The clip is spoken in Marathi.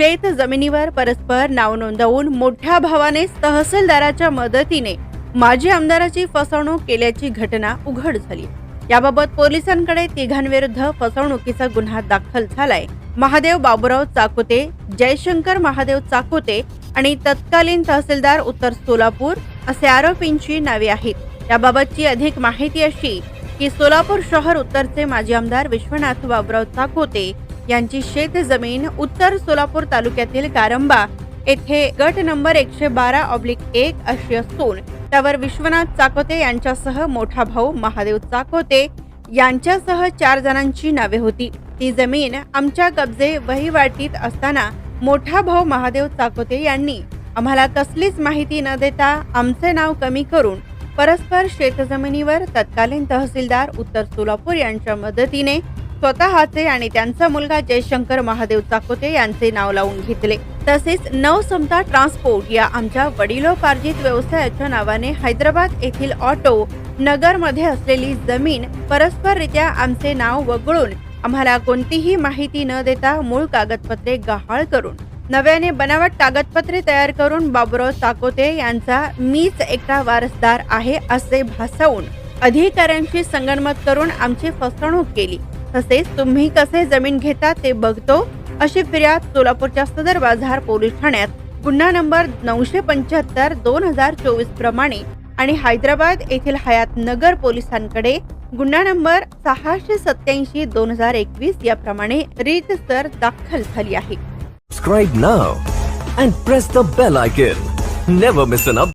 शेत जमिनीवर परस्पर नाव नोंदवून मोठ्या भावाने तहसीलदाराच्या मदतीने माजी आमदाराची फसवणूक केल्याची घटना उघड झाली. याबाबत पोलिसांकडे तिघांविरुद्ध फसवणुकीचा गुन्हा दाखल झालाय. महादेव बाबुराव चाकोते जयशंकर महादेव चाकोते आणि तत्कालीन तहसीलदार उत्तर सोलापूर असे आरोपींची नावे आहेत. याबाबतची अधिक माहिती अशी की सोलापूर शहर उत्तरचे माजी आमदार विश्वनाथ बाबुराव चाकोते यांची शेत जमीन उत्तर सोलापूर तालुक्यातील कारंबा येथे गट नंबर एकशे बारा ऑब्लिक एक अशी असून त्यावर विश्वनाथ चाकोते यांच्यासह मोठा भाऊ महादेव चाकोते यांच्यासह चार जणांची नावे होती. ती जमीन आमच्या कब्जे वहिवाटीत असताना मोठा भाऊ महादेव चाकोते यांनी आम्हाला कसलीच माहिती न देता आमचे नाव कमी करून परस्पर शेतजमिनीवर तत्कालीन तहसीलदार उत्तर सोलापूर यांच्या मदतीने स्वतःचे आणि त्यांचा मुलगा जयशंकर महादेव चाकोते यांचे नाव लावून घेतले. तसेच नवसमता ट्रान्सपोर्ट या आमच्या वडिलोपार्जित व्यवसायाच्या नावाने हैदराबाद येथील ऑटो नगरमध्ये असलेली जमीन परस्पररित्या आमचे नाव वगळून आम्हाला कोणतीही माहिती न देता मूळ कागदपत्रे गहाळ करून नव्याने बनावट कागदपत्रे तयार करून बाबुराव चाकोते यांचा मीच एकटा वारसदार आहे असे भासवून अधिकाऱ्यांशी संगणमत करून आमची फसवणूक केली. तसेच तुम्ही कसे जमीन घेता ते बघतो अशी फिर्याद सोलापूरच्या सदर बाजार पोलीस ठाण्यात गुन्हा नंबर नऊशे पंच्याहत्तर दोन हजार चोवीस प्रमाणे आणि हैदराबाद येथील हयात नगर पोलिसांकडे गुन्हा नंबर सहाशे सत्याऐंशी दोन हजार एकवीस याप्रमाणे रीतसर दाखल झाली आहे Subscribe now and press the bell icon. Never miss an update.